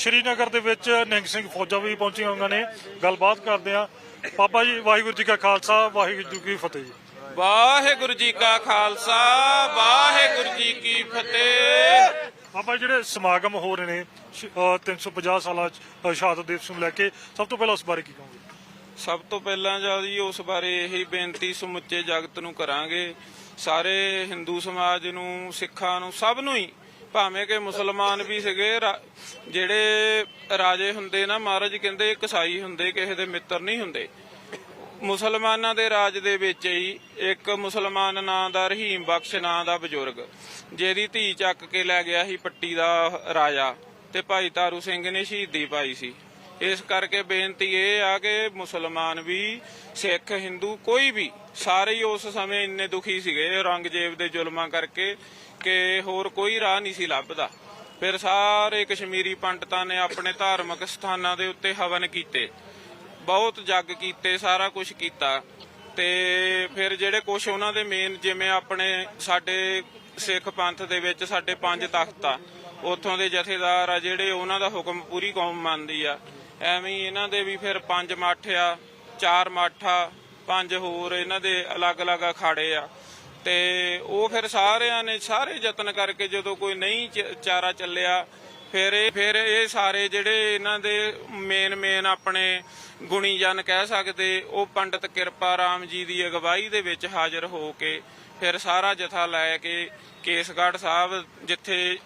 ਸ਼੍ਰੀਨਗਰ ਦੇ ਵਿੱਚ ਨਿਹੰਗ ਸਿੰਘ ਫੌਜਾਂ ਵੀ ਪਹੁੰਚੀਆਂ ਹੋਈਆਂ ਨੇ। ਗੱਲਬਾਤ ਕਰਦੇ ਆ ਬਾਬਾ ਜੀ ਵਾਹਿਗੁਰੂ ਜੀ ਕਾ ਖਾਲਸਾ ਵਾਹਿਗੁਰੂ ਜੀ ਕੀ ਫਤਿਹ ਜੀ। ਵਾਹਿਗੁਰੂ ਜੀ ਕਾ ਖਾਲਸਾ ਵਾਹਿਗੁਰੂ ਜੀ ਕੀ ਫਤਿਹ। ਜੀ, ਜਿਹੜੇ ਸਮਾਗਮ ਹੋ ਰਹੇ ਨੇ ਸ਼- ਅ, 350 ਸਾਲਾਂ ਚ, ਸ਼ਹਾਦਤ ਦਿਵਸ ਨੂੰ ਲੈ ਕੇ ਸਭ ਤੋਂ ਪਹਿਲਾਂ ਉਸ ਬਾਰੇ ਕੀ ਕਹੋਗੇ? ਸਭ ਤੋਂ ਪਹਿਲਾਂ ਜੀ ਉਸ ਬਾਰੇ ਇਹੀ ਬੇਨਤੀ ਸਮੁੱਚੇ ਜਗਤ ਨੂੰ ਕਰਾਂਗੇ। ਸਾਰੇ ਹਿੰਦੂ ਸਮਾਜ ਨੂੰ ਸਿੱਖਾਂ ਨੂੰ ਸਭ ਨੂੰ ਹੀ ਭਾਵੇਂ ਕਿ ਮੁਸਲਮਾਨ ਵੀ ਸੀਗੇ, ਰਾ- ਜਿਹੜੇ ਰਾਜੇ ਹੁੰਦੇ ਨਾ, ਮਹਾਰਾਜ ਕਹਿੰਦੇ ਕਸਾਈ ਹੁੰਦੇ, ਕਿਸੇ ਦੇ ਮਿੱਤਰ ਨਹੀਂ ਹੁੰਦੇ। ਮੁਸਲਮਾਨਾਂ ਦੇ ਰਾਜ ਦੇ ਵਿੱਚ ਹੀ ਇੱਕ ਮੁਸਲਮਾਨ ਨਾਂ ਦਾ ਰਹੀਮ ਬਖਸ਼ ਨਾਂ ਦਾ ਬਜ਼ੁਰਗ, ਜਿਹਦੀ ਧੀ ਚੱਕ ਕੇ ਲੈ ਗਿਆ ਸੀ ਪੱਟੀ ਦਾ ਰਾਜਾ, ਤੇ ਭਾਈ ਤਾਰੂ ਸਿੰਘ ਨੇ ਸ਼ਹੀਦੀ ਪਾਈ ਸੀ। ਇਸ ਕਰਕੇ ਬੇਨਤੀ ਇਹ ਆ ਕਿ ਮੁਸਲਮਾਨ ਵੀ, ਸਿੱਖ, ਹਿੰਦੂ ਕੋਈ ਵੀ, ਸਾਰੇ ਉਸ ਸਮੇਂ ਇੰਨੇ ਦੁਖੀ ਸੀਗੇ, ਔਰੰਗਜ਼ੇਬ ਦੇ ਜ਼ੁਲਮਾਂ ਕਰਕੇ ਕਿ ਹੋਰ ਕੋਈ ਰਾਹ ਨਹੀਂ ਸੀ ਲੱਭਦਾ। ਫਿਰ ਸਾਰੇ ਕਸ਼ਮੀਰੀ ਪੰਡਤਾਂ ਨੇ ਆਪਣੇ ਧਾਰਮਿਕ ਸਥਾਨਾਂ ਦੇ ਉੱਤੇ ਹਵਨ ਕੀਤੇ। ਬਹੁਤ ਜੱਗ ਕੀਤੇ, ਸਾਰਾ ਕੁਝ ਕੀਤਾ। ਤੇ ਫਿਰ ਜਿਹੜੇ ਕੁਝ ਉਹਨਾਂ ਦੇ ਮੇਨ ਜਿਵੇਂ ਆਪਣੇ ਸਾਡੇ ਸਿੱਖ ਪੰਥ ਦੇ ਵਿੱਚ ਸਾਡੇ ਪੰਜ ਤਖਤ ਆ, ਉੱਥੋਂ ਦੇ ਜਥੇਦਾਰ ਆ ਜਿਹੜੇ ਉਹਨਾਂ ਦਾ ਹੁਕਮ ਪੂਰੀ ਕੌਮ ਮੰਨਦੀ ਆ। ਐਵੇਂ ਇਹਨਾਂ ਦੇ ਵੀ ਫਿਰ ਪੰਜ ਮੱਠ ਆ, ਚਾਰ ਮਾਠਾ ਪੰਜ ਹੋਰ ਇਹਨਾਂ ਦੇ ਅਲੱਗ-ਅਲੱਗ ਅਖਾੜੇ ਆ। ਤੇ ਉਹ ਫਿਰ ਸਾਰਿਆਂ ਨੇ ਸਾਰੇ ਯਤਨ ਕਰਕੇ ਜਦੋਂ ਕੋਈ ਨਹੀਂ ਚਾਰਾ ਚੱਲਿਆ, ਫਿਰ ਇਹ ਫਿਰ ਇਹ ਸਾਰੇ ਜਿਹੜੇ ਇਹਨਾਂ ਦੇ ਮੇਨ ਮੇਨ ਆਪਣੇ ਗੁਣੀ ਜਨ ਕਹਿ ਸਕਦੇ, ਉਹ ਪੰਡਤ ਕਿਰਪਾ ਰਾਮ ਜੀ ਦੀ ਅਗਵਾਈ ਦੇ ਵਿੱਚ ਹਾਜ਼ਰ ਹੋ ਕੇ ਫਿਰ ਸਾਰਾ ਜਥਾ ਲੈ ਕੇ ਕੇਸਗੜ੍ਹ ਸਾਹਿਬ ਜਿੱਥੇ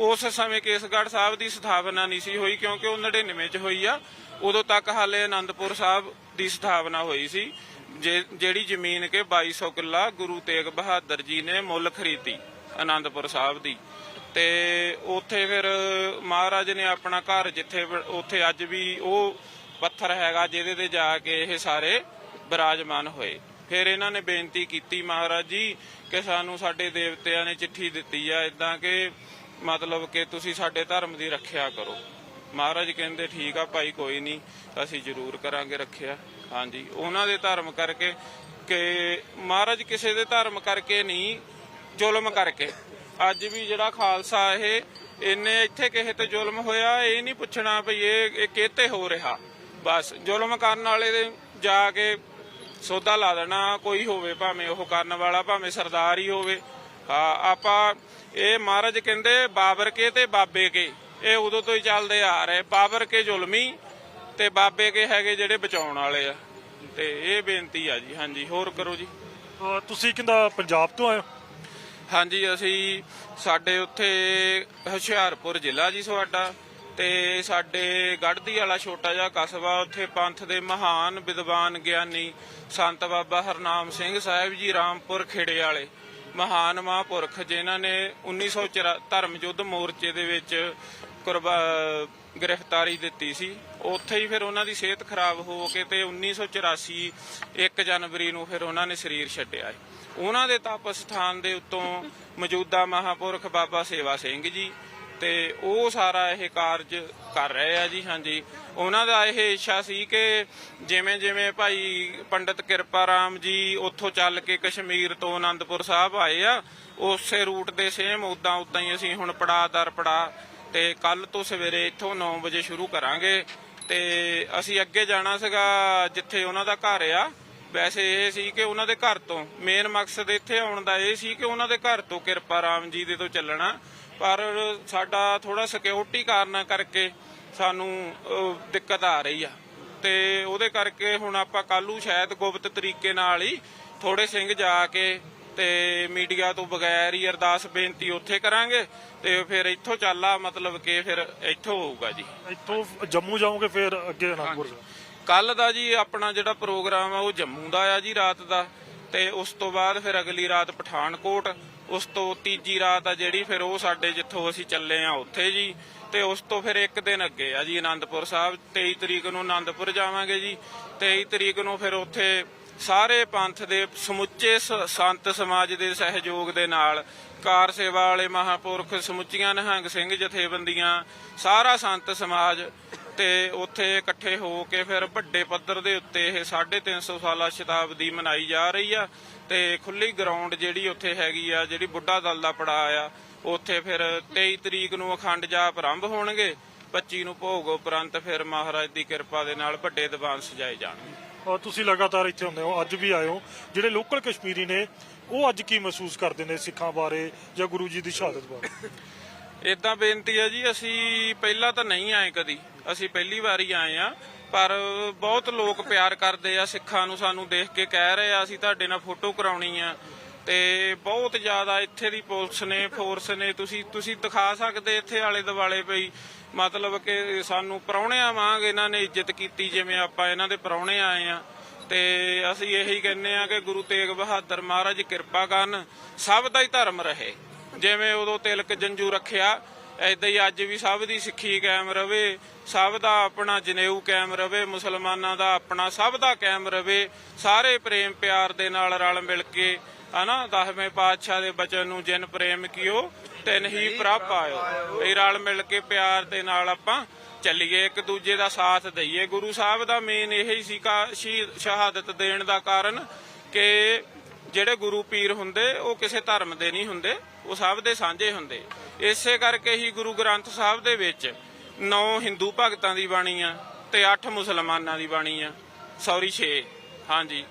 ਉਸ ਸਮੇਂ ਕੇਸਗੜ੍ਹ ਸਾਹਿਬ ਦੀ ਸਥਾਪਨਾ ਨਹੀਂ ਸੀ ਹੋਈ ਕਿਉਂਕਿ ਉਹ 99 ਚ ਹੋਈ ਆ, ਉਦੋਂ ਤੱਕ ਹਾਲੇ ਆਨੰਦਪੁਰ ਸਾਹਿਬ ਦੀ ਸਥਾਪਨਾ ਹੋਈ ਸੀ। ਜਿਹੜੀ ਜ਼ਮੀਨ ਕੇ 2200 ਕਿੱਲਾ ਗੁਰੂ ਤੇਗ ਬਹਾਦਰ ਜੀ ਨੇ ਮੁੱਲ ਖਰੀਦੀ ਆਨੰਦਪੁਰ ਸਾਹਿਬ ਦੀ। ਤੇ ਉੱਥੇ ਫਿਰ ਮਹਾਰਾਜ ਨੇ ਆਪਣਾ ਘਰ ਜਿੱਥੇ ਉੱਥੇ ਅੱਜ ਵੀ ਉਹ ਪੱਥਰ ਹੈਗਾ ਜਿਹਦੇ ਤੇ ਜਾ ਕੇ ਇਹ ਸਾਰੇ ਬਿਰਾਜਮਾਨ ਹੋਏ। ਫਿਰ ਇਹਨਾਂ ਨੇ ਬੇਨਤੀ ਕੀਤੀ ਮਹਾਰਾਜ ਜੀ ਕਿ ਸਾਨੂੰ ਸਾਡੇ ਦੇਵਤਿਆਂ ਨੇ ਚਿੱਠੀ ਦਿੱਤੀ ਆ ਇਦਾਂ ਕਿ ਮਤਲਬ ਕਿ ਤੁਸੀਂ ਸਾਡੇ ਧਰਮ ਦੀ ਰੱਖਿਆ ਕਰੋ। ਮਹਾਰਾਜ ਕਹਿੰਦੇ ਠੀਕ ਆ ਭਾਈ, ਕੋਈ ਨਹੀਂ, ਅਸੀਂ ਜ਼ਰੂਰ ਕਰਾਂਗੇ ਰੱਖਿਆ। ਹਾਂਜੀ, ਉਹਨਾਂ ਦੇ ਧਰਮ ਕਰਕੇ ਕਿ ਮਹਾਰਾਜ ਕਿਸੇ ਦੇ ਧਰਮ ਕਰਕੇ ਨਹੀਂ, ਜ਼ੁਲਮ ਕਰਕੇ। ਅੱਜ ਵੀ ਜਿਹੜਾ ਖਾਲਸਾ ਇਹ, ਇੰਨੇ ਇੱਥੇ ਕਿਸੇ ਤੇ ਜ਼ੁਲਮ ਹੋਇਆ, ਇਹ ਨਹੀਂ ਪੁੱਛਣਾ ਭਈ ਇਹ ਇਹ ਹੋ ਰਿਹਾ। ਬਸ, ਜ਼ੁਲਮ ਕਰਨ ਵਾਲੇ ਦੇ ਜਾ ਕੇ ਸੌਦਾ ਲਾ ਦੇਣਾ, ਕੋਈ ਹੋਵੇ ਭਾਵੇਂ ਉਹ ਕਰਨ ਵਾਲਾ, ਭਾਵੇਂ ਸਰਦਾਰ ਹੀ ਹੋਵੇ। ਹਾਂ, ਆਪਾਂ ਇਹ ਮਹਾਰਾਜ ਕਹਿੰਦੇ, ਬਾਬਰ ਕੇ ਤੇ ਬਾਬੇ ਕੇ। ਇਹ ਉਦੋਂ ਤੋਂ ਹੀ ਚੱਲਦੇ ਆ ਰਹੇ। ਬਾਬਰ ਕੇ ਜ਼ੁਲਮੀ ਤੇ ਬਾਬੇ ਕੇ ਹੈਗੇ ਜਿਹੜੇ ਬਚਾਉਣ ਵਾਲੇ ਆ। ਤੇ ਇਹ ਬੇਨਤੀ ਆ ਜੀ। ਹਾਂਜੀ ਹੋਰ ਕਰੋ ਜੀ। ਤੁਸੀਂ ਕਿੰਦਾ ਪੰਜਾਬ ਤੋਂ ਆਏ ਹੋ? ਹਾਂਜੀ ਅਸੀਂ ਸਾਡੇ ਉੱਥੇ ਹੁਸ਼ਿਆਰਪੁਰ ਜ਼ਿਲ੍ਹਾ ਜੀ ਸਾਡਾ ਤੇ ਸਾਡੇ ਗੜਦੀ ਵਾਲਾ ਛੋਟਾ ਜਿਹਾ ਕਸਬਾ ਉੱਥੇ ਪੰਥ ਦੇ ਮਹਾਨ ਵਿਦਵਾਨ ਗਿਆਨੀ ਸੰਤ ਬਾਬਾ ਹਰਨਾਮ ਸਿੰਘ ਸਾਹਿਬ ਜੀ ਰਾਮਪੁਰ ਖੇੜੇ ਵਾਲੇ ਮਹਾਨ ਮਹਾਂਪੁਰਖ ਜਿਨ੍ਹਾਂ ਨੇ 1904 ਧਰਮ ਯੁੱਧ ਮੋਰਚੇ ਦੇ ਵਿੱਚ ਕੁਰਬਾ ਗ੍ਰਿਫਤਾਰੀ ਦਿੱਤੀ ਸੀ। ਉੱਥੇ ਹੀ ਫਿਰ ਉਹਨਾਂ ਦੀ ਸਿਹਤ ਖਰਾਬ ਹੋ ਕੇ ਤੇ 1984 1 ਜਨਵਰੀ ਨੂੰ ਫਿਰ ਉਹਨਾਂ ਨੇ ਸਰੀਰ ਛੱਡਿਆ ਹੈ। ਉਹਨਾਂ ਦੇ ਤਪ ਸਥਾਨ ਦੇ ਉੱਤੋਂ ਮੌਜੂਦਾ ਮਹਾਪੁਰਖ ਬਾਬਾ ਸੇਵਾ ਸਿੰਘ ਜੀ ਤੇ ਉਹ ਸਾਰਾ ਇਹ ਕਾਰਜ ਕਰ ਰਹੇ ਆ ਜੀ, ਹਾਂਜੀ। ਉਹਨਾਂ ਦਾ ਇਹ ਇੱਛਾ ਸੀ ਕਿ ਜਿਵੇਂ ਜਿਵੇਂ ਭਾਈ ਪੰਡਤ ਕਿਰਪਾ ਰਾਮ ਜੀ ਉੱਥੋਂ ਚੱਲ ਕੇ ਕਸ਼ਮੀਰ ਤੋਂ ਆਨੰਦਪੁਰ ਸਾਹਿਬ ਆਏ ਆ, ਉਸੇ ਰੂਟ ਦੇ ਸੇਮ ਉਦਾਂ ਉਦਾਂ ਹੀ ਅਸੀਂ ਹੁਣ ਪੜਾ ਦਰ ਪੜਾ ਤੇ ਕੱਲ ਤੋਂ ਸਵੇਰੇ ਇੱਥੋਂ 9 ਵਜੇ ਸ਼ੁਰੂ ਕਰਾਂਗੇ। ਤੇ ਅਸੀਂ ਅੱਗੇ ਜਾਣਾ ਸੀਗਾ ਜਿੱਥੇ ਉਹਨਾਂ ਦਾ ਘਰ ਆ। ਵੈਸੇ ਇਹ ਸੀ ਕਿ ਉਹਨਾਂ ਦੇ ਘਰ ਤੋਂ ਮੇਨ ਮਕਸਦ ਇੱਥੇ ਆਉਣ ਦਾ ਇਹ ਸੀ ਕਿ ਉਹਨਾਂ ਦੇ ਘਰ ਤੋਂ ਕਿਰਪਾ ਰਾਮ ਜੀ ਦੇ ਤੋਂ ਚੱਲਣਾ। ਪਰ ਸਾਡਾ ਥੋੜਾ ਸਿਕਿਉਰਿਟੀ ਕਾਰਨਾਂ ਕਰਕੇ ਸਾਨੂੰ ਦਿੱਕਤ ਆ ਰਹੀ ਆ। ਤੇ ਉਹਦੇ ਕਰਕੇ ਹੁਣ ਆਪਾਂ ਕੱਲੂ ਸ਼ਾਇਦ ਗੁਪਤ ਤਰੀਕੇ ਨਾਲ ਹੀ ਥੋੜੇ ਸਿੰਘ ਜਾ ਕੇ ਤੇ ਮੀਡੀਆ ਤੋਂ ਬਗੈਰ ਹੀ ਅਰਦਾਸ ਬੇਨਤੀ ਉੱਥੇ ਕਰਾਂਗੇ ਤੇ ਫਿਰ ਇੱਥੋਂ ਚੱਲਾ ਮਤਲਬ ਕਿ ਫਿਰ ਇੱਥੋਂ ਹੋਊਗਾ ਜੀ। ਇੱਥੋਂ ਜੰਮੂ ਜਾਓਗੇ ਫਿਰ ਅੱਗੇ ਅਨੰਦਪੁਰ? ਕੱਲ ਦਾ ਜੀ ਆਪਣਾ ਜਿਹੜਾ ਪ੍ਰੋਗਰਾਮ ਆ ਉਹ ਜੰਮੂ ਦਾ ਆ ਜੀ ਰਾਤ ਦਾ ਤੇ ਉਸ ਤੋਂ ਬਾਅਦ ਫਿਰ ਅਗਲੀ ਰਾਤ ਪਠਾਨਕੋਟ ਉਸ ਤੋਂ ਤੀਜੀ ਰਾਤ ਆ ਜਿਹੜੀ ਫਿਰ ਉਹ ਸਾਡੇ ਜਿੱਥੋਂ ਅਸੀਂ ਚੱਲੇ ਆ ਉੱਥੇ ਜੀ ਤੇ ਉਸ ਤੋਂ ਫਿਰ ਇੱਕ ਦਿਨ ਅੱਗੇ ਆ ਜੀ ਆਨੰਦਪੁਰ ਸਾਹਿਬ 23 ਤਰੀਕ ਨੂੰ ਆਨੰਦਪੁਰ ਜਾਵਾਂਗੇ ਜੀ 23 ਤਰੀਕ ਨੂੰ ਫਿਰ ਉੱਥੇ ਸਾਰੇ ਪੰਥ ਦੇ ਸਮੁੱਚੇ ਸੰਤ ਸਮਾਜ ਦੇ ਸਹਿਯੋਗ ਦੇ ਨਾਲ ਕਾਰ ਸੇਵਾ ਵਾਲੇ ਮਹਾਪੁਰਖ ਸਮੁੱਚੀਆਂ ਨਿਹੰਗ ਸਿੰਘ ਜਥੇਬੰਦੀਆਂ, ਸਾਰਾ ਸੰਤ ਸਮਾਜ ਤੇ ਉੱਥੇ ਇਕੱਠੇ ਹੋ ਕੇ ਫਿਰ ਵੱਡੇ ਪੱਧਰ ਦੇ ਉੱਤੇ ਇਹ 350 ਸਾਲਾ ਸ਼ਤਾਬਦੀ ਮਨਾਈ ਜਾ ਰਹੀ ਆ ਤੇ ਖੁੱਲੀ ਗਰਾਊਂਡ ਜਿਹੜੀ ਉੱਥੇ ਹੈਗੀ ਆ, ਜਿਹੜੀ ਬੁੱਢਾ ਦਲ ਦਾ ਪੜਾ ਆ, ਉੱਥੇ ਫਿਰ 23 ਤਰੀਕ ਨੂੰ ਅਖੰਡ ਜਾਪ ਆਰੰਭ ਹੋਣਗੇ 25 ਨੂੰ ਭੋਗ ਉਪਰੰਤ ਫਿਰ ਮਹਾਰਾਜ ਦੀ ਕਿਰਪਾ ਦੇ ਨਾਲ ਵੱਡੇ ਦੀਵਾਨ ਸਜਾਏ ਜਾਣਗੇ। ਔਰ ਤੁਸੀਂ ਲਗਾਤਾਰ ਇੱਥੇ ਹੁੰਦੇ ਹੋ, ਅੱਜ ਵੀ ਆਏ ਹੋ। ਜਿਹੜੇ ਲੋਕਲ ਕਸ਼ਮੀਰੀ ਨੇ, ਉਹ ਅੱਜ ਕੀ ਮਹਿਸੂਸ ਕਰਦੇ ਨੇ ਸਿੱਖਾਂ ਬਾਰੇ ਜਾਂ ਗੁਰੂ ਜੀ ਦੀ ਸ਼ਹਾਦਤ ਬਾਰੇ? ਇਦਾਂ ਬੇਨਤੀ ਹੈ ਜੀ, ਅਸੀਂ ਪਹਿਲਾਂ ਤਾਂ ਨਹੀਂ ਆਏ ਕਦੀ। ਅਸੀਂ ਪਹਿਲੀ ਵਾਰੀ ਆਏ ਆ ਪਰ ਬਹੁਤ ਲੋਕ ਪਿਆਰ ਕਰਦੇ ਆ ਸਿੱਖਾਂ ਨੂੰ, ਸਾਨੂੰ ਦੇਖ ਕੇ ਕਹਿ ਰਹੇ ਆ, ਅਸੀਂ ਤੁਹਾਡੇ ਨਾਲ ਫੋਟੋ ਕਰਾਉਣੀ ਆ। ਤੇ ਬਹੁਤ ਜ਼ਿਆਦਾ ਇੱਥੇ ਦੀ ਪੁਲਿਸ ਨੇ ਫੋਰਸ ਨੇ, ਤੁਸੀਂ ਤੁਸੀਂ ਦਿਖਾ ਸਕਦੇ ਇੱਥੇ ਆਲੇ ਦੁਆਲੇ ਪਈ ਮਤਲਬ ਕਿ ਸਾਨੂੰ ਪ੍ਰਾਹੁਣਿਆਂ ਵਾਂਗ ਇਹਨਾਂ ਨੇ ਇੱਜ਼ਤ ਕੀਤੀ ਜਿਵੇਂ ਆਪਾਂ ਇਹਨਾਂ ਦੇ ਪ੍ਰਾਹੁਣੇ ਆਏ ਆ ਤੇ ਅਸੀਂ ਇਹੀ ਕਹਿੰਨੇ ਆ ਕਿ ਗੁਰੂ ਤੇਗ ਬਹਾਦਰ ਮਹਾਰਾਜ ਕਿਰਪਾ ਕਰਨ, ਸਭ ਦਾ ਹੀ ਧਰਮ ਰਹੇ। ਜਿਵੇਂ ਉਦੋਂ ਤਿਲਕ ਜੰਜੂ ਰੱਖਿਆ ਐਦਾਂ ਹੀ ਅੱਜ ਵੀ ਸਭ ਦੀ ਸਿੱਖੀ ਕਾਇਮ ਰਵੇ, ਸਭ ਦਾ ਆਪਣਾ ਜਨੇਊ ਕਾਇਮ ਰਵੇ, ਮੁਸਲਮਾਨਾਂ ਦਾ ਆਪਣਾ ਸਭ ਦਾ ਕਾਇਮ ਰਵੇ, ਸਾਰੇ ਪ੍ਰੇਮ ਪਿਆਰ ਦੇ ਨਾਲ ਰਲ ਮਿਲ ਕੇ ਹਨਾ, ਦਸਵੇਂ ਪਾਤਸ਼ਾਹ ਦੇ ਬਚਨ ਨੂੰ ਜਿਨ ਪ੍ਰੇਮ ਕੀਓ ਤਿਨ ਹੀ ਪ੍ਰਭ ਆਇਓ ਇਹ ਰਲ ਮਿਲ ਕੇ ਪਿਆਰ ਦੇ ਨਾਲ ਆਪਾਂ ਚੱਲੀਏ, ਇੱਕ ਦੂਜੇ ਦਾ ਸਾਥ ਦਈਏ। ਗੁਰੂ ਸਾਹਿਬ ਦਾ ਮੇਨ ਇਹੀ ਸੀ ਕਾ ਸ਼ਹਾਦਤ ਦੇਣ ਦਾ ਕਾਰਨ ਕਿ ਜਿਹੜੇ ਗੁਰੂ ਪੀਰ ਹੁੰਦੇ, ਉਹ ਕਿਸੇ ਧਰਮ ਦੇ ਨਹੀਂ ਹੁੰਦੇ, ਉਹ ਸਭ ਦੇ ਸਾਂਝੇ ਹੁੰਦੇ। ਇਸੇ ਕਰਕੇ ਹੀ ਗੁਰੂ ਗ੍ਰੰਥ ਸਾਹਿਬ ਦੇ ਵਿੱਚ 9 ਹਿੰਦੂ ਭਗਤਾਂ ਦੀ ਬਾਣੀ ਆ ਤੇ 8 ਮੁਸਲਮਾਨਾਂ ਦੀ ਬਾਣੀ ਆ। ਸੌਰੀ 6 ਹਾਂਜੀ।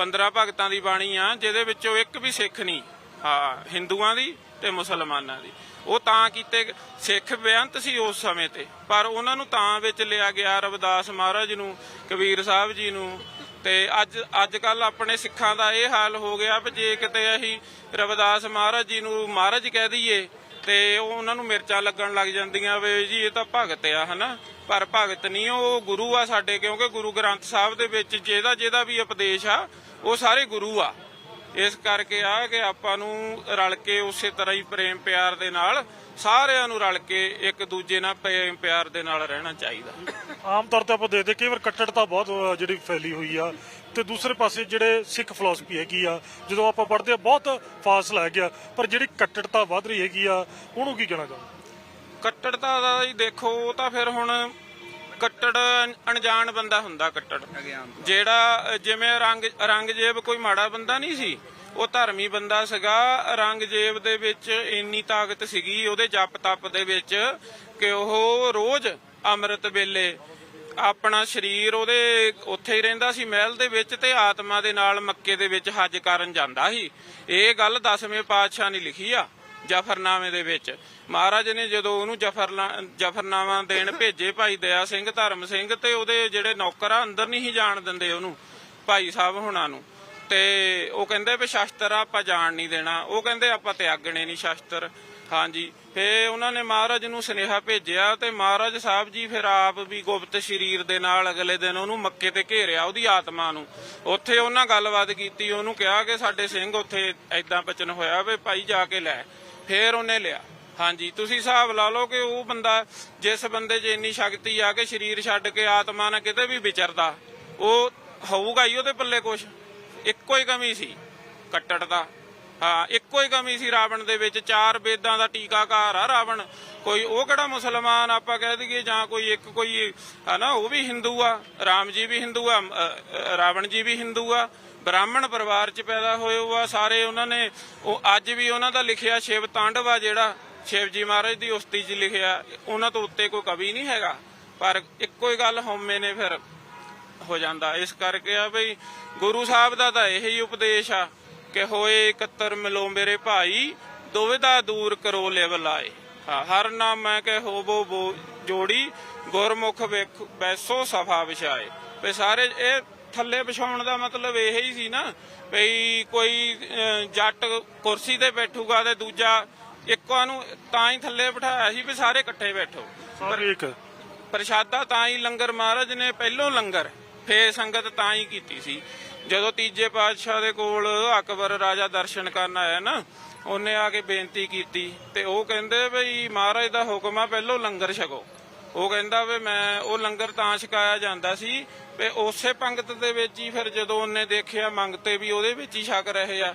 15 ਭਗਤਾਂ ਦੀ ਬਾਣੀ ਆ, ਜਿਹਦੇ ਵਿੱਚੋਂ ਇੱਕ ਵੀ ਸਿੱਖ ਨਹੀਂ। ਹਾਂ, ਹਿੰਦੂਆਂ ਦੀ ਤੇ ਮੁਸਲਮਾਨਾਂ ਦੀ। ਉਹ ਤਾਂ ਕੀਤੇ ਸਿੱਖ ਬੇਅੰਤ ਸੀ ਉਸ ਸਮੇਂ ਤੇ। ਪਰ ਉਹਨਾਂ ਨੂੰ ਤਾਂ ਵਿੱਚ ਲਿਆ ਗਿਆ ਰਵਿਦਾਸ ਮਹਾਰਾਜ ਨੂੰ, ਕਬੀਰ ਸਾਹਿਬ ਜੀ ਨੂੰ। ਤੇ ਅੱਜ ਅੱਜ ਕੱਲ ਆਪਣੇ ਸਿੱਖਾਂ ਦਾ ਇਹ ਹਾਲ ਹੋ ਗਿਆ ਵੀ ਜੇ ਕਿਤੇ ਅਸੀਂ ਰਵਿਦਾਸ ਮਹਾਰਾਜ ਜੀ ਨੂੰ ਮਹਾਰਾਜ ਕਹਿ ਦਈਏ, ਤੇ ਉਹ ਉਹਨਾਂ ਨੂੰ ਮਿਰਚਾਂ ਲੱਗਣ ਲੱਗ ਜਾਂਦੀਆਂ ਵੇ ਜੀ ਇਹ ਤਾਂ ਭਗਤ ਆ, ਹਨਾ? ਪਰ ਭਗਤ ਨਹੀਂ, ਉਹ ਗੁਰੂ ਆ ਸਾਡੇ, ਕਿਉਂਕਿ ਗੁਰੂ ਗ੍ਰੰਥ ਸਾਹਿਬ ਦੇ ਵਿੱਚ ਜਿਹਦਾ ਜਿਹਦਾ ਵੀ ਉਪਦੇਸ਼ ਆ ਉਹ ਸਾਰੇ ਗੁਰੂ ਆ। ਇਸ ਕਰਕੇ ਆ ਕਿ ਆਪਾਂ ਨੂੰ ਰਲ ਕੇ ਉਸੇ ਤਰ੍ਹਾਂ ਹੀ ਪ੍ਰੇਮ ਪਿਆਰ ਦੇ ਨਾਲ ਸਾਰਿਆਂ ਨੂੰ ਰਲ ਕੇ ਇੱਕ ਦੂਜੇ ਨਾਲ ਪ੍ਰੇਮ ਪਿਆਰ ਦੇ ਨਾਲ ਰਹਿਣਾ ਚਾਹੀਦਾ। ਆਮ ਤੌਰ ਤੇ ਆਪਾਂ ਦੇਖਦੇ ਕਈ ਵਾਰ ਕੱਟੜਤਾ ਬਹੁਤ ਜਿਹੜੀ ਫੈਲੀ ਹੋਈ ਆ। ਤੇ ਦੂਸਰੇ ਪਾਸੇ ਜਿਹੜੇ ਸਿੱਖ ਫਿਲਾਸਫੀ ਹੈਗੀ ਆ ਜਦੋਂ ਆਪਾਂ ਪੜ੍ਹਦੇ ਆ ਬਹੁਤ ਫਾਸਲਾ ਹੈ ਗਿਆ ਪਰ ਜਿਹੜੀ ਕੱਟੜਤਾ ਵੱਧ ਰਹੀ ਹੈਗੀ ਆ ਉਹਨੂੰ ਕੀ ਕਹਿਣਾ ਚਾਹੁੰਦੇ ਕੱਟੜਤਾ ਦਾ ਹੀ ਦੇਖੋ ਉਹ ਤਾਂ ਫਿਰ ਹੁਣ ਕੱਟੜ ਅਣਜਾਣ ਬੰਦਾ ਹੁੰਦਾ ਕੱਟੜ। ਜਿਹੜਾ ਜਿਵੇਂ ਰੰਗ ਰੰਗਜੇਬ ਕੋਈ ਮਾੜਾ ਬੰਦਾ ਨਹੀਂ ਸੀ ਉਹ ਧਰਮੀ ਬੰਦਾ ਸੀਗਾ। ਰੰਗਜੇਬ ਦੇ ਵਿੱਚ ਇੰਨੀ ਤਾਕਤ ਸੀਗੀ ਉਹਦੇ ਜਪ ਤਪ ਦੇ ਵਿੱਚ ਕਿ ਉਹ ਰੋਜ਼ ਅੰਮ੍ਰਿਤ ਵੇਲੇ ਆਪਣਾ ਸਰੀਰ ਉਹਦੇ ਉੱਥੇ ਹੀ ਰਹਿੰਦਾ ਸੀ ਮਹਿਲ ਦੇ ਵਿੱਚ ਤੇ ਆਤਮਾ ਦੇ ਨਾਲ ਮੱਕੇ ਦੇ ਵਿੱਚ ਹੱਜ ਕਰਨ ਜਾਂਦਾ ਸੀ। ਇਹ ਗੱਲ ਦਸਵੇਂ ਪਾਤਸ਼ਾਹ ਨੇ ਲਿਖੀ ਆ। ਜਫਰਨਾਮੇ ਦੇ ਵਿੱਚ। ਮਹਾਰਾਜ ਨੇ ਜਦੋਂ ਉਹਨੂੰ ਜਫਰਨਾ, ਜਫਰਨਾਮਾ ਦੇਣ ਭੇਜੇ ਭਾਈ ਦਇਆ ਸਿੰਘ, ਧਰਮ ਸਿੰਘ, ਤੇ ਉਹਦੇ ਜਿਹੜੇ ਨੌਕਰ ਆ, ਅੰਦਰ ਨਹੀਂ ਸੀ ਜਾਣ ਦਿੰਦੇ ਉਹਨੂੰ, ਭਾਈ ਸਾਹਿਬ ਹੁਣਾਂ ਨੂੰ। ਤੇ ਉਹ ਕਹਿੰਦੇ ਵੀ ਸ਼ਸਤਰ ਆਪਾਂ ਜਾਣ ਨਹੀਂ ਦੇਣਾ। ਉਹ ਕਹਿੰਦੇ ਆਪਾਂ ਤਿਆਗਣੇ ਨਹੀਂ, ਸ਼ਸਤਰ। ਹਾਂਜੀ। ਫੇ ਉਹਨਾਂ ਨੇ ਮਹਾਰਾਜ ਨੂੰ ਸੁਨੇਹਾ ਭੇਜਿਆ ਤੇ ਮਹਾਰਾਜ ਸਾਹਿਬ ਜੀ ਫਿਰ ਆਪ ਵੀ ਗੁਪਤ ਸਰੀਰ ਦੇ ਨਾਲ ਅਗਲੇ ਦਿਨ ਉਹਨੂੰ ਮੱਕੇ ਤੇ ਘੇਰਿਆ ਉਹਦੀ ਆਤਮਾ ਨੂੰ। ਉੱਥੇ ਉਹਨਾਂ ਗੱਲਬਾਤ ਕੀਤੀ, ਉਹਨੂੰ ਕਿਹਾ ਕਿ ਸਾਡੇ ਸਿੰਘ ਉੱਥੇ ਐਦਾਂ ਬਚਨ ਹੋਇਆ ਵੀ ਭਾਈ ਜਾ ਕੇ ਲੈ। ਫੇਰ ਉਹਨੇ ਲਿਆ। ਹਾਂਜੀ, ਤੁਸੀਂ ਹਿਸਾਬ ਲਾ ਲਓ ਕਿ ਉਹ ਬੰਦਾ ਜਿਸ ਬੰਦੇ 'ਚ ਇੰਨੀ ਸ਼ਕਤੀ ਆ ਕਿ ਸਰੀਰ ਛੱਡ ਕੇ ਆਤਮਾ ਨਾਲ ਕਿਤੇ ਵੀ ਵਿਚਰਦਾ, ਉਹ ਹੋਊਗਾ ਹੀ ਉਹਦੇ ਪੱਲੇ ਕੁਛ। ਇੱਕੋ ਹੀ ਕਮੀ ਸੀ, ਕੱਟੜ ਦਾ। ਹਾਂ, ਇੱਕੋ ਹੀ ਕਮੀ ਸੀ ਰਾਵਣ ਦੇ ਵਿੱਚ। ਚਾਰ ਵੇਦਾਂ ਦਾ ਟੀਕਾਕਾਰ ਆ ਰਾਵਣ। ਕੋਈ ਉਹ ਕਿਹੜਾ ਮੁਸਲਮਾਨ ਆਪਾਂ ਕਹਿ ਦਈਏ ਜਾਂ ਕੋਈ ਇੱਕ ਕੋਈ, ਹਨਾ, ਉਹ ਵੀ ਹਿੰਦੂ ਆ, ਰਾਮ ਜੀ ਵੀ ਹਿੰਦੂ ਆ ਰਾਵਣ ਜੀ ਵੀ ਹਿੰਦੂ ਆ, ਬ੍ਰਾਹਮਣ ਪਰਿਵਾਰ ਚ ਪੈਦਾ ਹੋਏ ਉਹ ਆ, ਸਾਰੇ ਉਹਨਾਂ ਨੇ, ਉਹ ਅੱਜ ਵੀ ਉਹਨਾਂ ਦਾ ਲਿਖਿਆ ਸ਼ਿਵ ਤਾਂਡਵ ਆ ਜਿਹੜਾ, ਸ਼ਿਵ ਜੀ ਮਹਾਰਾਜ ਦੀ ਉਸਤੀ 'ਚ ਲਿਖਿਆ, ਉਹਨਾਂ ਤੋਂ ਉੱਤੇ ਕੋਈ ਕਵੀ ਨਹੀਂ ਹੈਗਾ। ਪਰ ਇੱਕੋ ਹੀ ਗੱਲ ਹਉਮੈ ਨੇ ਫਿਰ ਹੋ ਜਾਂਦਾ। ਇਸ ਕਰਕੇ ਆ ਬਈ ਗੁਰੂ ਸਾਹਿਬ ਦਾ ਤਾਂ ਇਹੀ ਉਪਦੇਸ਼ ਆ। ਕਿ ਹੋਏ ਇਕੱਤਰ ਮਿਲੋ ਮੇਰੇ ਭਾਈ ਦੁਵਿਧਾ ਦੂਰ ਕਰੋ ਲਿਵ ਲਾਏ। ਹਾਂ, ਹਰ ਨਾਮ ਮੈਂ ਕਿ ਹੋਵੋ ਬੋ ਜੋੜੀ ਗੁਰਮੁਖ ਵੇਖ ਬੈਸੋ ਸਫਾ ਵਿਛਾਏ। ਵੀ ਸਾਰੇ ਇਹ ਥੱਲੇ ਵਿਛਾਉਣ ਦਾ ਮਤਲਬ ਇਹ ਹੀ ਸੀ ਨਾ ਵੀ ਕੋਈ ਜੱਟ ਕੁਰਸੀ ਤੇ ਬੈਠੂਗਾ ਤੇ ਦੂਜਾ ਇੱਕੋ ਨੂੰ ਤਾਂ ਹੀ ਥੱਲੇ ਬਿਠਾਇਆ ਸੀ ਵੀ ਸਾਰੇ ਇਕੱਠੇ ਬੈਠੋ। ਸਾਰੇ ਇੱਕ। ਪ੍ਰਸ਼ਾਦਾ ਤਾਂ ਹੀ ਲੰਗਰ ਮਹਾਰਾਜ ਨੇ ਪਹਿਲੋਂ ਲੰਗਰ ਫੇ ਸੰਗਤ ਤਾਂ ਹੀ ਕੀਤੀ ਸੀ। ਜਦੋਂ ਤੀਜੇ ਪਾਤਸ਼ਾਹ ਦੇ ਕੋਲ ਅਕਬਰ ਰਾਜਾ ਦਰਸ਼ਨ ਕਰਨ ਆਇਆ ਨਾ, ਉਹਨੇ ਆ ਕੇ ਬੇਨਤੀ ਕੀਤੀ ਤੇ ਉਹ ਕਹਿੰਦੇ ਬਈ ਮਹਾਰਾਜ ਦਾ ਹੁਕਮ ਆ, ਪਹਿਲੋਂ ਲੰਗਰ ਛਕੋ। ਉਹ ਕਹਿੰਦਾ ਵੀ ਮੈਂ, ਉਹ ਲੰਗਰ ਤਾਂ ਛਕਾਇਆ ਜਾਂਦਾ ਸੀ ਵੀ ਉਸੇ ਪੰਗਤ ਦੇ ਵਿੱਚ ਹੀ ਫਿਰ ਜਦੋਂ ਉਹਨੇ ਦੇਖਿਆ ਮੰਗਤੇ ਵੀ ਉਹਦੇ ਵਿੱਚ ਹੀ ਛਕ ਰਹੇ ਆ,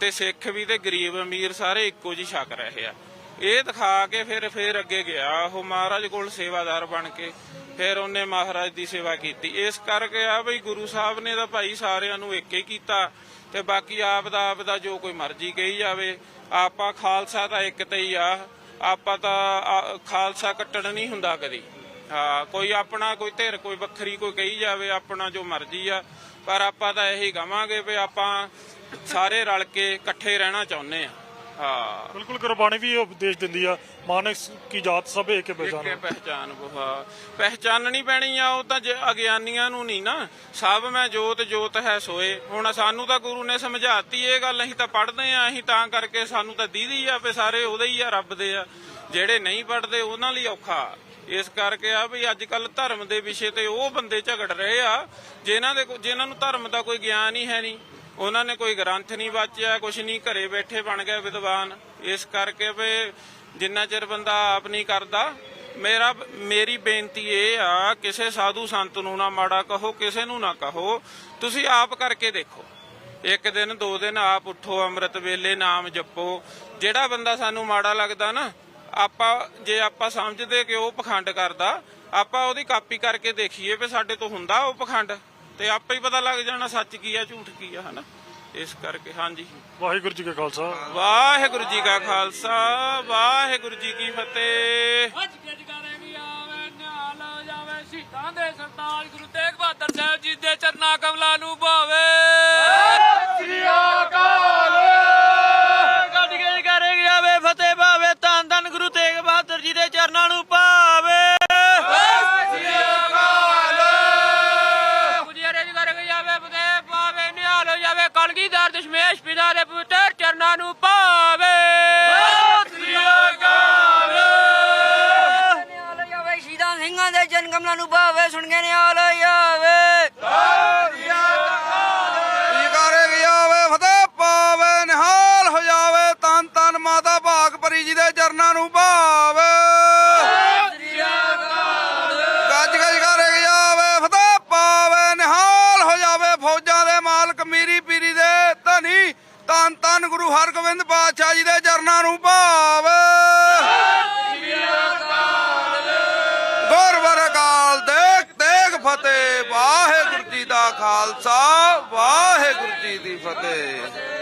ਤੇ ਸਿੱਖ ਵੀ ਤੇ ਗਰੀਬ ਅਮੀਰ ਸਾਰੇ ਇੱਕੋ ਜਿਹੀ ਛਕ ਰਹੇ ਆ। ਇਹ ਦਿਖਾ ਕੇ ਫਿਰ ਫਿਰ ਅੱਗੇ ਗਿਆ, ਉਹ ਮਹਾਰਾਜ ਕੋਲ ਸੇਵਾਦਾਰ ਬਣ ਕੇ। ਫਿਰ ਉਹਨੇ ਮਹਾਰਾਜ ਦੀ ਸੇਵਾ ਕੀਤੀ। ਇਸ ਕਰਕੇ ਆ ਬਈ ਗੁਰੂ ਸਾਹਿਬ ਨੇ ਤਾਂ ਭਾਈ ਸਾਰਿਆਂ ਨੂੰ ਇੱਕ ਹੀ ਕੀਤਾ ਤੇ ਬਾਕੀ ਆਪ ਦਾ ਆਪ ਦਾ ਜੋ ਕੋਈ ਮਰਜ਼ੀ ਕਹੀ ਜਾਵੇ। ਆਪਾਂ ਖਾਲਸਾ ਤਾਂ ਇੱਕ ਤੇ ਹੀ ਆ। ਆਪਾਂ ਤਾਂ ਖਾਲਸਾ ਕੱਟਣ ਨਹੀਂ ਹੁੰਦਾ ਕਦੀ। ਹਾਂ, ਕੋਈ ਆਪਣਾ ਕੋਈ ਧਿਰ, ਕੋਈ ਵੱਖਰੀ ਕੋਈ ਕਹੀ ਜਾਵੇ, ਆਪਣਾ ਜੋ ਮਰਜ਼ੀ ਆ। ਪਰ ਆਪਾਂ ਤਾਂ ਇਹੀ ਕਵਾਂਗੇ ਵੀ ਆਪਾਂ ਸਾਰੇ ਰਲ ਕੇ ਇਕੱਠੇ ਰਹਿਣਾ ਚਾਹੁੰਦੇ ਆ। ਹਾਂ। ਬਿਲਕੁਲ ਗੁਰਬਾਣੀ ਵੀ ਇਹ ਉਪਦੇਸ਼ ਦਿੰਦੀ ਆ ਮਾਨਕ ਕੀ ਜਾਤ ਸਭ ਏਕ ਬੇਜਾਨ ਪਹਿਚਾਨ ਬੁਹਾ ਪਹਿਚਾਨਣੀ ਪੈਣੀ ਆ ਉਹ ਤਾਂ ਜੇ ਅਗਿਆਨੀਆਂ ਨੂੰ ਨਹੀਂ ਨਾ। ਸਭ ਮੈਂ ਜੋਤ ਜੋਤ ਹੈ ਸੋਏ। ਹੁਣ ਸਾਨੂੰ ਤਾਂ ਗੁਰੂ ਨੇ ਸਮਝਾਤੀ ਇਹ ਗੱਲ ਅਸੀਂ ਤਾਂ ਪੜ੍ਹਦੇ ਆ। ਅਸੀਂ ਤਾਂ ਕਰਕੇ ਸਾਨੂੰ ਤਾਂ ਦੀਦੀ ਆ ਵੀ ਸਾਰੇ ਉਹਦੇ ਹੀ ਆ ਰੱਬ ਦੇ ਆ। ਜਿਹੜੇ ਨਹੀਂ ਪੜ੍ਹਦੇ ਉਹਨਾਂ ਲਈ ਔਖਾ। ਇਸ ਕਰਕੇ ਆ ਵੀ ਅੱਜ ਕੱਲ ਧਰਮ ਦੇ ਵਿਸ਼ੇ ਤੇ ਉਹ ਬੰਦੇ ਝਗੜ ਰਹੇ ਆ ਜਿਨ੍ਹਾਂ ਦੇ ਜਿਨ੍ਹਾਂ ਨੂੰ ਧਰਮ ਦਾ ਕੋਈ ਗਿਆਨ ਹੀ ਹੈ ਨਹੀਂ। ਉਹਨਾਂ ਨੇ ਕੋਈ ਗ੍ਰੰਥ ਨਹੀਂ ਵਾਚਿਆ, ਕੁਛ ਨਹੀਂ, ਘਰੇ ਬੈਠੇ ਬਣ ਗਏ ਵਿਦਵਾਨ। ਇਸ ਕਰਕੇ ਵੀ ਜਿੰਨਾ ਚਿਰ ਬੰਦਾ ਆਪ ਨਹੀਂ ਕਰਦਾ, ਮੇਰਾ, ਮੇਰੀ ਬੇਨਤੀ ਇਹ ਆ, ਕਿਸੇ ਸਾਧੂ ਸੰਤ ਨੂੰ ਨਾ ਮਾੜਾ ਕਹੋ, ਕਿਸੇ ਨੂੰ ਨਾ ਕਹੋ। ਤੁਸੀਂ ਆਪ ਕਰਕੇ ਦੇਖੋ। ਇੱਕ ਦਿਨ, ਦੋ ਦਿਨ ਆਪ ਉੱਠੋ, ਅੰਮ੍ਰਿਤ ਵੇਲੇ ਨਾਮ ਜਪੋ। ਜਿਹੜਾ ਬੰਦਾ ਸਾਨੂੰ ਮਾੜਾ ਲੱਗਦਾ ਨਾ, ਆਪਾਂ, ਜੇ ਆਪਾਂ ਸਮਝਦੇ ਕਿ ਉਹ ਪਖੰਡ ਕਰਦਾ, ਆਪਾਂ ਉਹਦੀ ਕਾਪੀ ਕਰਕੇ ਦੇਖੀਏ ਵੀ ਸਾਡੇ ਤੋਂ ਹੁੰਦਾ ਉਹ ਪਖੰਡ। ਤੇ ਆਪੇ ਹੀ ਪਤਾ ਲੱਗ ਜਾਣਾ ਸੱਚ ਕੀ ਆ ਝੂਠ ਕੀ ਆ ਹਨਾ? ਇਸ ਕਰਕੇ ਹਾਂਜੀ। ਵਾਹਿਗੁਰੂ ਜੀ ਕਾ ਖਾਲਸਾ। ਵਾਹਿਗੁਰੂ ਜੀ ਕਾ ਖਾਲਸਾ ਵਾਹਿਗੁਰੂ ਜੀ ਕੀ ਫਤਿਹ। ਅੱਜ ਗੱਜ ਕਰੇਗੀ ਆਵੇ ਨਿਹਾਲ ਹੋ ਜਾਵੇ ਸ਼ਹੀਦਾਂ ਦੇ ਸਰਤਾਜ ਗੁਰੂ ਤੇਗ ਬਹਾਦਰ ਸਾਹਿਬ ਜੀ ਦੇ ਚਰਨਾ ਕਮਲਾਂ ਨੂੰ ਭਾਵੇ। ਹੋ ਦਸ਼ਮੇਸ਼ ਪਿਤਾ ਦੇ ਪੁੱਤਰ ਚਰਨਾਂ ਨੂੰ ਭਾਵੇ ਧੰਨ ਤਨ ਗੁਰੂ ਹਰਗੋਬਿੰਦ ਪਾਤਸ਼ਾਹ ਜੀ ਦੇ ਚਰਨਾਂ ਨੂੰ ਭਾਵ। ਗੁਰਵਰ ਅਕਾਲ ਦੇਖ ਦੇਖ ਫਤਿਹ, ਵਾਹਿਗੁਰੂ ਜੀ ਦਾ ਖਾਲਸਾ, ਵਾਹਿਗੁਰੂ ਜੀ ਦੀ ਫਤਿਹ।